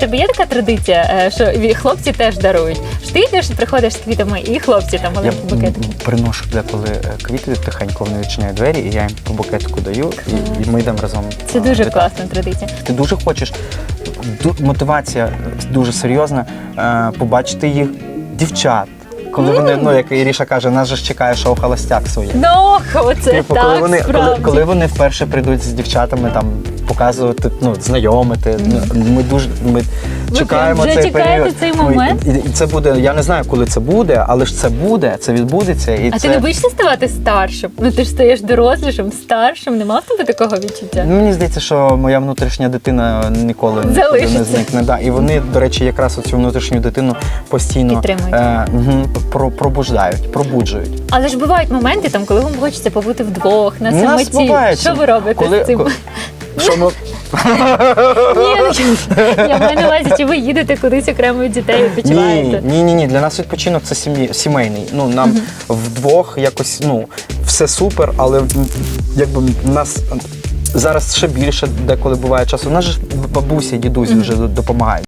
Тебе є така традиція, е, що хлопці теж дарують. Що ти йдеш, приходиш з квітами, і хлопці там Я маленькі букетики. м, приношу деколи е, квіти тихенько, вони відчиняють двері, і я їм по букетику даю, і, і ми йдемо разом. Це е, дуже вітати. класна традиція. Ти дуже хочеш, мотивація дуже серйозна, побачити їх дівчат. Коли вони, ну як Іріша каже, нас же ж чекає шоу холостяк своє. Ну, оце Типу, так, коли вони коли, коли вони вперше прийдуть з дівчатами, там показувати, ну знайомити. ну, Ми дуже ми чекаємо вже цей чекаєте період. цей Ну, момент? І, і це буде. Я не знаю, коли це буде, але ж це буде, це відбудеться. І А це ти не боїшся ставати старшим? Ну ти ж стаєш дорослішим, старшим. Нема в тебе такого відчуття? Ну, Мені здається, що моя внутрішня дитина ніколи нікуди Залишиться. не зникне. Да. І вони, до речі, якраз оцю внутрішню дитину постійно Підтримують. е, мгм, про, пробуждають, пробуджують. Але ж бувають моменти, там, коли вам хочеться побути вдвох, на У нас самоті. буває Що це. ви робите Коли, з цим? ко- що ми Ні, я маю на увазі, чи ви їдете кудись окремо від дітей, відпочиваєте? ні, ні, ні. Для нас відпочинок це сім'ї, сімейний. Ну нам вдвох якось ну все супер, але якби нас. Зараз ще більше деколи буває часу. У нас же ж бабуся дідусь вже допомагають.